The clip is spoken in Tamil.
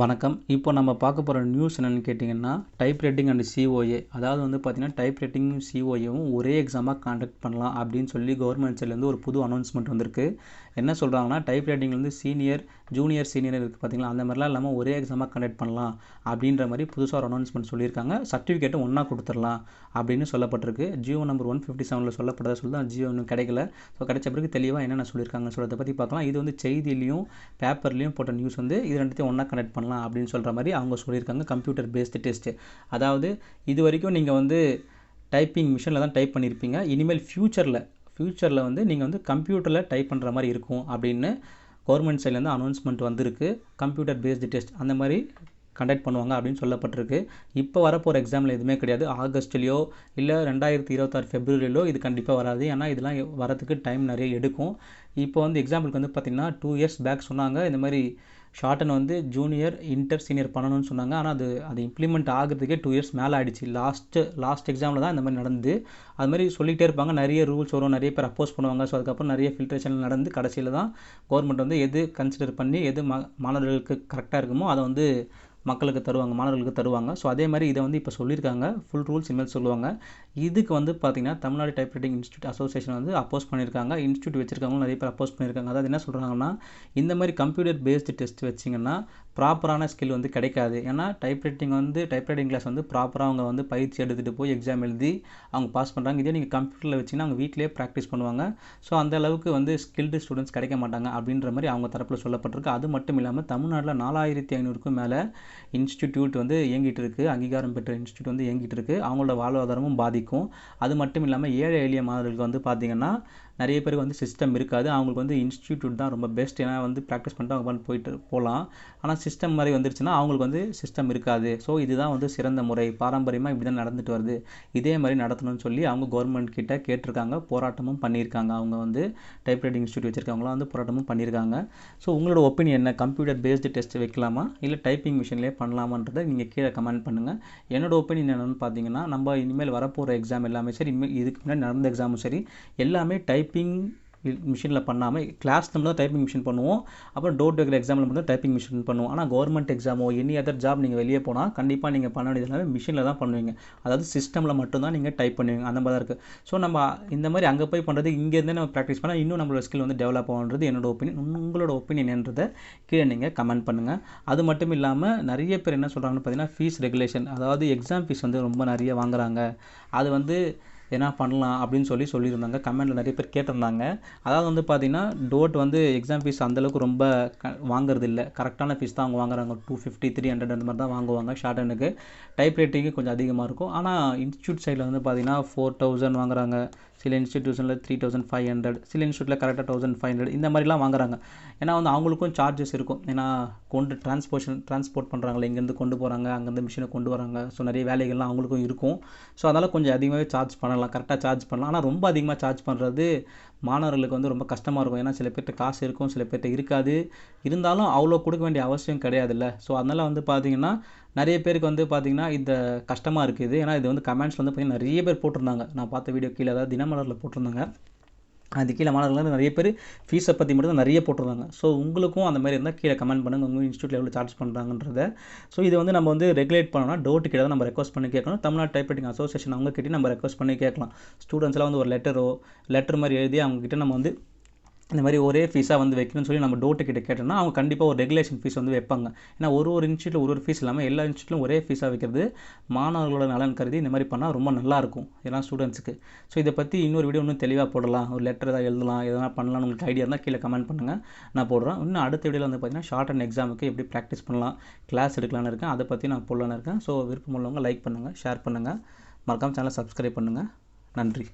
வணக்கம். இப்போ நம்ம பார்க்க போகிற நியூஸ் என்னென்னு கேட்டிங்கன்னா டைப் ரைட்டிங் அண்ட் சிஓஏ அதாவது வந்து பார்த்திங்கன்னா டைப் ரைட்டிங்கும் சிஓஏவும் ஒரே எக்ஸாமாக காண்டக்ட் பண்ணலாம் அப்படின்னு சொல்லி கவர்மெண்ட் சைட்லேருந்து ஒரு புது அனௌன்ஸ்மெண்ட் வந்திருக்கு. என்ன சொல்கிறாங்கன்னா டைப் ரைட்டிங்லேருந்து சீனியர் ஜூனியர் சீனியர் இருக்குது பார்த்தீங்களா? அந்த மாதிரிலாம் இல்லாமல் ஒரே எக்ஸாமாக கண்டக்ட் பண்ணலாம் அப்படின்ற மாதிரி புதுசாக ஒரு அனௌன்ஸ்மெண்ட் சொல்லியிருக்காங்க. சர்டிஃபிகேட்டும் ஒன்றா கொடுத்துடலாம் அப்படின்னு சொல்லப்பட்டிருக்கு. ஜியோ நம்பர் ஒன் ஃபிஃப்டி செவனில் சொல்லப்பட்டதை சொல்லி தான் ஜியோ இன்னும் கிடைக்கல. ஸோ கிடைச்ச பிறகு தெளிவாக என்னென்ன சொல்லியிருக்காங்க சொல்கிறத பற்றி பார்க்கலாம். இது வந்து செய்தியிலையும் பேப்பர்லேயும் போட்ட நியூஸ் வந்து இது ரெண்டுத்தையும் ஒன்றா கனெக்ட் பண்ணலாம். அப்படின்னு சொல்கிற மாதிரி அவங்க சொல்லியிருக்காங்க. கம்ப்யூட்டர் பேஸ்டு டெஸ்ட்டு அதாவது இது வரைக்கும் நீங்கள் வந்து டைப்பிங் மிஷினில் தான் டைப் பண்ணியிருப்பீங்க. இனிமேல் ஃப்யூச்சரில் ஃப்யூச்சரில் வந்து நீங்கள் வந்து கம்ப்யூட்டரில் டைப் பண்ணுற மாதிரி இருக்கும் அப்படின்னு கவர்மெண்ட் சைட்லேருந்து அனௌன்ஸ்மெண்ட் வந்திருக்கு. கம்ப்யூட்டர் பேஸ்டு டெஸ்ட் அந்த மாதிரி கண்டக்ட் பண்ணுவாங்க அப்படின்னு சொல்லப்பட்டிருக்கு. இப்போ வரப்போகிற எக்ஸாமில் எதுவுமே கிடையாது. ஆகஸ்ட்லேயோ இல்லை ரெண்டாயிரத்தி இருபத்தாறு ஃபெப்ரவரியிலோ இது கண்டிப்பாக வராது. ஏன்னா இதெல்லாம் வரத்துக்கு டைம் நிறைய எடுக்கும். இப்போ வந்து எக்ஸாம்பிளுக்கு வந்து பார்த்திங்கன்னா டூ இயர்ஸ் பேக் சொன்னாங்க. இந்த மாதிரி ஷார்டன் வந்து ஜூனியர் இன்டர் சீனியர் பண்ணணும்னு சொன்னாங்க. ஆனால் அது அது இம்ப்ளிமெண்ட் ஆகிறதுக்கே டூ இயர்ஸ் மேலே ஆகிடுச்சு லாஸ்ட்டு லாஸ்ட் எக்ஸாமில் தான் இந்த மாதிரி நடந்து. அது மாதிரி சொல்லிகிட்டே இருப்பாங்க. நிறைய ரூல்ஸ் வரும். நிறைய பேர் அப்போஸ் பண்ணுவாங்க. ஸோ அதுக்கப்புறம் நிறைய ஃபில்ட்ரேஷன் நடந்து கடைசியில் தான் கவர்மெண்ட் வந்து எது கன்சிடர் பண்ணி எது மா மாணவர்களுக்கு கரெக்டாக இருக்குமோ அதை வந்து மக்களுக்கு தருவாங்க மாணவர்களுக்கு தருவாங்க. ஸோ அதே மாதிரி இதை வந்து இப்போ சொல்லியிருக்காங்க. ஃபுல் ரூல்ஸ் இனிமேல் சொல்லுவாங்க. இதுக்கு வந்து பார்த்திங்கன்னா Tamil Nadu type writing institute association வந்து அப்போஸ் பண்ணியிருக்காங்க. இன்ஸ்டியூட் வச்சிருக்கவங்க நிறைய பேர் அப்போஸ் பண்ணியிருக்காங்க. அதாவது என்ன சொல்கிறாங்கன்னா இந்த மாதிரி கம்ப்யூட்டர் பேஸ்டு டெஸ்ட் வச்சிங்கன்னா ப்ராப்பரான ஸ்கில் வந்து கிடைக்காது. ஏன்னா டைப் ரைட்டிங் வந்து டைப் ரைட்டிங் கிளாஸ் வந்து ப்ராப்பராக அவங்க வந்து பயிற்சி எடுத்துகிட்டு போய் எக்ஸாம் எழுதி அவங்க பாஸ் பண்ணுறாங்க இதே நீங்கள் கம்ப்யூட்டரில் வச்சிங்கன்னா அவங்க வீட்டிலே ப்ராக்டிஸ் பண்ணுவாங்க. ஸோ அந்த அளவுக்கு வந்து ஸ்கில்டு ஸ்டூடெண்ட்ஸ் கிடைக்க மாட்டாங்க அப்படின்ற மாதிரி அவங்க தரப்பில் சொல்லப்பட்டிருக்கு. அது மட்டும் இல்லாமல் தமிழ்நாட்டில் நாலாயிரத்தி ஐநூறுக்கும் மேலே இன்ஸ்டிடியூட் வந்து இயங்கிட்டு இருக்குது அங்கீகாரம் பெற்ற இன்ஸ்டியூட் வந்து இயங்கிட்டு இருக்குது அவங்களோட வாழ்வாதாரமும் பாதிக்கும் அது மட்டும் இல்லாமல் ஏழை எளிய மாணவர்களுக்கு வந்து பார்த்திங்கன்னா நிறைய பேருக்கு வந்து சிஸ்டம் இருக்காது. அவங்களுக்கு வந்து இன்ஸ்டியூட் தான் ரொம்ப பெஸ்ட் ஏன்னா வந்து ப்ராக்டிஸ் பண்ணிட்டு அவங்க பண்ணி போயிட்டு போகலாம். ஆனால் சிஸ்டம் மாதிரி வந்துருச்சுன்னா அவங்களுக்கு வந்து சிஸ்டம் இருக்காது. ஸோ இதுதான் வந்து சிறந்த முறை. பாரம்பரியமாக இப்படி தான் நடந்துட்டு வருது. இதே மாதிரி நடத்தணும்னு சொல்லி அவங்க கவர்மெண்ட் கிட்ட கேட்டிருக்காங்க. போராட்டமும் பண்ணியிருக்காங்க. அவங்க வந்து டைப்ரைட்டிங் இன்ஸ்டியூட் வச்சுருக்கவங்களாம் வந்து போராட்டமும் பண்ணியிருக்காங்க. ஸோ உங்களோட ஒப்பீனியன் என்ன? கம்ப்யூட்டர் பேஸ்டு டெஸ்ட் வைக்கலாமா? இல்லை டைப்பிங் மிஷின்லேயே பண்ணலாமான்றதை நீங்கள் கீழே கமெண்ட் பண்ணுங்கள் என்னோட ஒப்பீனியன் என்னென்னு பார்த்தீங்கன்னா நம்ம இனிமேல் வரப்போகிற எக்ஸாம் எல்லாமே சரி இனிமேல் இதுக்கு முன்னாடி நடந்த எக்ஸாமும் சரி எல்லாமே டைப் டைப்பிங் மிஷினில் பண்ணாமல் கிளாஸ் நம்ம தான் டைப்பிங் மிஷின் பண்ணுவோம். அப்புறம் டோர் டெக்கில் எக்ஸாமில் மட்டும் டைப்பிங் மிஷின் பண்ணுவோம். ஆனால் கவர்மெண்ட் எக்ஸாமோ எனி அதர் ஜாப் நீங்கள் வெளியே போனால் கண்டிப்பாக நீங்கள் பண்ண வேண்டியது எல்லாமே மிஷினில் தான் பண்ணுவீங்க. அதாவது சிஸ்டமில் மட்டும்தான் நீங்கள் டைப் பண்ணுவீங்க. அந்த மாதிரி தான் இருக்குது ஸோ நம்ம இந்த மாதிரி அங்கே போய் பண்ணுறது இங்கேருந்தே நம்ம ப்ராக்டிஸ் பண்ணால் இன்னும் நம்மளோட ஸ்கில் வந்து டெவலப் ஆகுன்றது என்னோட ஒப்பீனியன் உங்களோட ஒப்பீனியன் என்றதை கீழே நீங்கள் கமெண்ட் பண்ணுங்கள் அது மட்டும் இல்லாமல் நிறைய பேர் என்ன சொல்கிறாங்கன்னு பார்த்தீங்கன்னா ஃபீஸ் ரெகுலேஷன் அதாவது எக்ஸாம் ஃபீஸ் வந்து ரொம்ப நிறைய வாங்குறாங்க. அது வந்து என்ன பண்ணலாம் அப்படின்னு சொல்லி சொல்லியிருந்தாங்க. கமெண்ட்டில் நிறைய பேர் கேட்டிருந்தாங்க. அதாவது வந்து பார்த்திங்கன்னா டோட் வந்து எக்ஸாம் ஃபீஸ் அந்தளவுக்கு ரொம்ப க வாங்குறது இல்லை. கரெக்டான ஃபீஸ் தான் அவங்க வாங்குறாங்க. டூ ஃபிஃப்டி த்ரீ ஹண்ட்ரட் அந்த மாதிரி தான் வாங்குவாங்க ஷார்ட் ஹேண்டுக்கு டைப் ரைட்டிங்கு கொஞ்சம் அதிகமாக இருக்கும். ஆனால் இன்ஸ்டியூட் சைடில் வந்து பார்த்திங்கன்னா ஃபோர் தௌசண்ட் வாங்குறாங்க. சில இன்ஸ்டிடியூஷனில் த்ரீ தௌசண்ட் ஃபைவ் ஹண்ட்ரட் சில இன்ஸ்டியூட்டில் கரெக்டாக தௌசண்ட் ஃபைவ் ஹண்ட்ரட் இந்த மாதிரிலாம் வாங்குறாங்க. ஏன்னா வந்து அவங்களுக்கும் சார்ஜஸ் இருக்கும். ஏன்னா கொண்டு டிரான்ஸ்போர்ஷன் டிரான்ஸ்போர்ட் பண்ணுறாங்களே இங்கேருந்து கொண்டு போகிறாங்க அங்கேருந்து மிஷினை கொண்டு வராங்க. ஸோ நிறைய வேலைகள்லாம் அவங்களுக்கும் இருக்கும். ஸோ அதனால் கொஞ்சம் அதிகமாகவே சார்ஜ் பண்ணலாம். கரெக்டாக சார்ஜ் பண்ணலாம். ஆனால் ரொம்ப அதிகமாக சார்ஜ் பண்ணுறது மாணவர்களுக்கு வந்து ரொம்ப கஷ்டமாக இருக்கும். ஏன்னா சில பேர்கிட்ட காசு இருக்கும் சில பேர்கிட்ட இருக்காது. இருந்தாலும் அவ்வளோ கொடுக்க வேண்டிய அவசியம் கிடையாதுல்ல. ஸோ அதனால் வந்து பார்த்திங்கன்னா நிறைய பேருக்கு வந்து பார்த்திங்கன்னா இந்த கஷ்டமாக இருக்குது. ஏன்னா இது வந்து கமெண்ட்ஸ் வந்து பார்த்திங்கன்னா நிறைய பேர் போட்டிருந்தாங்க. நான் பார்த்த வீடியோ கீழே அதாவது தினமலரில் போட்டிருந்தாங்க. அது கீழே மாணவர்கள் நிறைய பேர் ஃபீஸை பற்றி மட்டும் தான் நிறைய போட்டிருந்தாங்க. ஸோ உங்களுக்கும் அந்த மாதிரி இருந்தால் கீழே கமெண்ட் பண்ணுங்கள் உங்கள் இன்ஸ்டியூட்டில் எவ்வளோ சார்ஜ் பண்ணுறாங்கன்றத ஸோ இது வந்து நம்ம வந்து ரெகுலேட் பண்ணோம்னா டோட்டு கிட்ட தான் நம்ம ரெக்வஸ்ட் பண்ணி கேட்கணும். தமிழ்நாடு டைப் ரைட்டிங் அசோசியேஷன் அவங்க கிட்டே நம்ம ரெக்வஸ்ட் பண்ணி கேட்கலாம். ஸ்டூடெண்ட்ஸ்லாம் வந்து ஒரு லெட்டரோ லெட்டர் மாதிரி எழுதி அவங்ககிட்ட நம்ம வந்து இந்த மாதிரி ஒரே ஃபீஸாக வந்து வைக்கணும்னு சொல்லி நம்ம டோட்டு கிட்ட கேட்டோம்னா அவங்க கண்டிப்பாக ஒரு ரெகுலேஷன் ஃபீஸ் வந்து வைப்பாங்க. ஏன்னா ஒரு ஒரு இன்ஸ்டியூட்டில் ஒரு ஒரு ஃபீஸ் இல்லாமல் எல்லா இன்ஸ்டியூட்லும் ஒரே ஃபீஸாக வைக்கிறது மாணவர்களோட நலன் கருதி இந்த மாதிரி பண்ணால் ரொம்ப நல்லாயிருக்கும் இதெல்லாம் ஸ்டூடெண்ட்ஸுக்கு ஸோ இதை பற்றி இன்னொரு வீடியோ இன்னும் தெளிவாக போடலாம். ஒரு லெட்டர் ஏதாவது எழுதலாம் எதனா பண்ணலாம்னு உங்களுக்கு ஐடியா இருந்தால் கீழே கமெண்ட் பண்ணுங்கள் நான் போடுறேன். இன்னும் அடுத்த வீடியோவில் வந்து பார்த்தீங்கன்னா ஷார்ட் அண்ட் எக்ஸாமுக்கு எப்படி ப்ராக்டிஸ் பண்ணலாம் கிளாஸ் எடுக்கலான்னு இருக்கேன். அதை பற்றி நான் போடலான்னு இருக்கேன். ஸோ விருப்பம் உள்ளவங்க லைக் பண்ணுங்கள் ஷேர் பண்ணுங்கள் மறக்காமல் சேனலை சப்ஸ்கிரைப் பண்ணுங்கள் நன்றி.